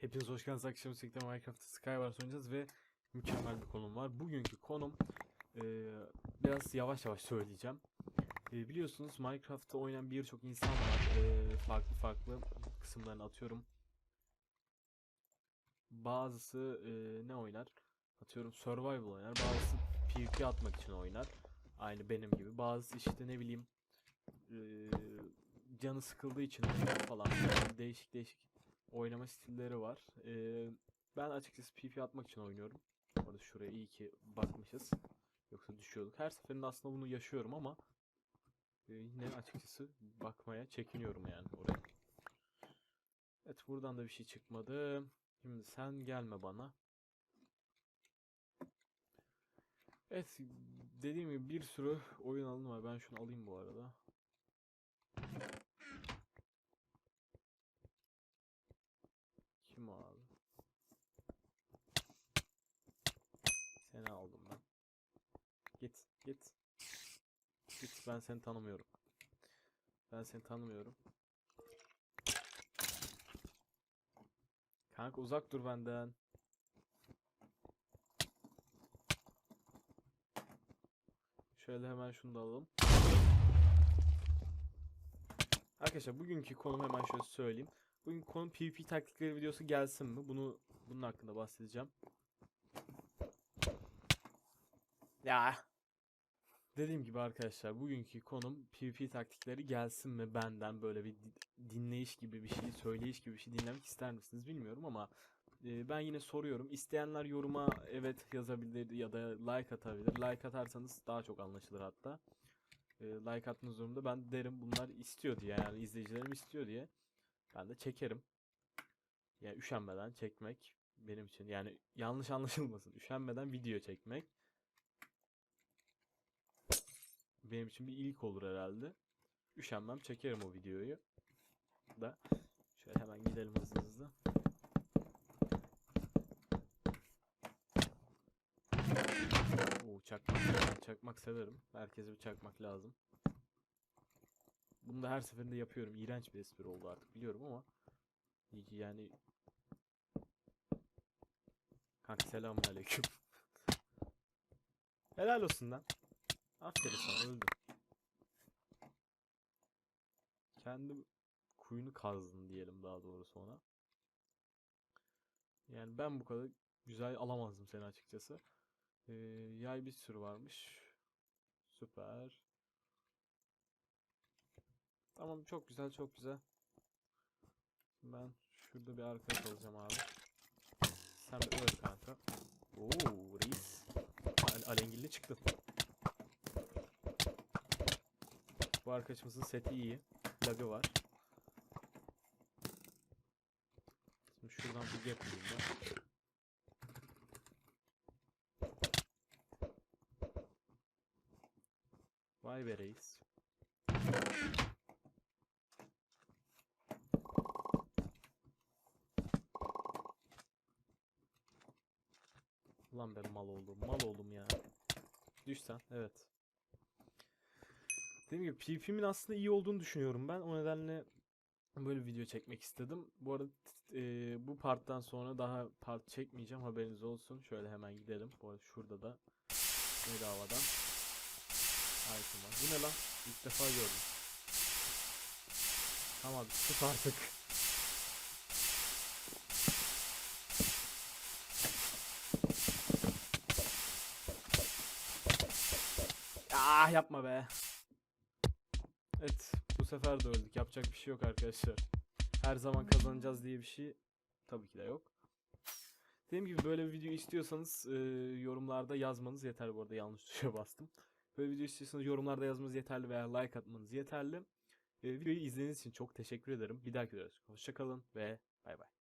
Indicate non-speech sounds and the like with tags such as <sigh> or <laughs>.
Hepiniz hoş geldiniz. Akşam birlikte Minecraft Skywars oynayacağız ve mükemmel bir konum var. Bugünkü konum eee, biraz yavaş yavaş söyleyeceğim. Eee, biliyorsunuz Minecraft'ta oynayan birçok insan var. Eee, farklı farklı kısımlarını atıyorum. Bazısı eee, ne oynar? Atıyorum survival oynar. Bazısı PvP atmak için oynar. Aynı benim gibi. Bazısı işte ne bileyim eee, canı sıkıldığı için falan. Değişik değişik oynama stilleri var. Ee, ben açıkçası PP atmak için oynuyorum. Orada şuraya iyi ki bakmışız. Yoksa düşüyorduk. Her seferinde aslında bunu yaşıyorum ama e, yine açıkçası bakmaya çekiniyorum yani oraya. Evet buradan da bir şey çıkmadı. Şimdi sen gelme bana. Evet dediğim gibi bir sürü oyun alanı var. Ben şunu alayım bu arada. Kim o abi? Seni aldım ben. Git, git. Git, ben seni tanımıyorum. Ben seni tanımıyorum. Kanka uzak dur benden. Şöyle hemen şunu da alalım. Arkadaşlar bugünkü konum hemen şöyle söyleyeyim. Bugün konu PvP taktikleri videosu gelsin mi? Bunu bunun hakkında bahsedeceğim. Ya. Dediğim gibi arkadaşlar bugünkü konum PvP taktikleri gelsin mi benden böyle bir di- dinleyiş gibi bir şey, söyleyiş gibi bir şey dinlemek ister misiniz bilmiyorum ama e, ben yine soruyorum. İsteyenler yoruma evet yazabilir ya da like atabilir. Like atarsanız daha çok anlaşılır hatta. E, like atmanız durumunda ben derim bunlar istiyor diye yani izleyicilerim istiyor diye. Ben de çekerim. Yani üşenmeden çekmek benim için. Yani yanlış anlaşılmasın. Üşenmeden video çekmek benim için bir ilk olur herhalde. Üşenmem çekerim o videoyu. Da şöyle hemen gidelim hızlı hızlı. Oo çakmak. Çakmak severim. Herkese bir çakmak lazım. Bunu da her seferinde yapıyorum. İğrenç bir espri oldu artık biliyorum ama yani Kanka selamünaleyküm. <laughs> Helal olsun lan. Aferin sana öldün. Kendi kuyunu kazdın diyelim daha doğrusu ona. Yani ben bu kadar güzel alamazdım seni açıkçası. Ee, yay bir sürü varmış. Süper. Tamam çok güzel çok güzel. Ben şurada bir arkadaş olacağım abi. Sen bir öl kanka. Oo reis. Al alengilli çıktı. Bu arkadaşımızın seti iyi. Lagı var. Şimdi şuradan bir yapayım ben. Vay be reis. Ulan ben mal oldum. Mal oldum ya. Düş sen. Evet. Dediğim gibi PvP'min aslında iyi olduğunu düşünüyorum ben. O nedenle böyle video çekmek istedim. Bu arada e, bu parttan sonra daha part çekmeyeceğim. Haberiniz olsun. Şöyle hemen gidelim. Bu arada şurada da bedavadan item var. Bu ne lan? İlk defa gördüm. Tamam sus artık. Ah yapma be. Evet bu sefer de öldük. Yapacak bir şey yok arkadaşlar. Her zaman kazanacağız diye bir şey tabii ki de yok. Dediğim gibi böyle bir video istiyorsanız e, yorumlarda yazmanız yeterli. Bu arada yanlış <laughs> tuşa bastım. Böyle video istiyorsanız yorumlarda yazmanız yeterli veya like atmanız yeterli. E, videoyu izlediğiniz için çok teşekkür ederim. Bir dahaki videoda hoşçakalın ve bay bay.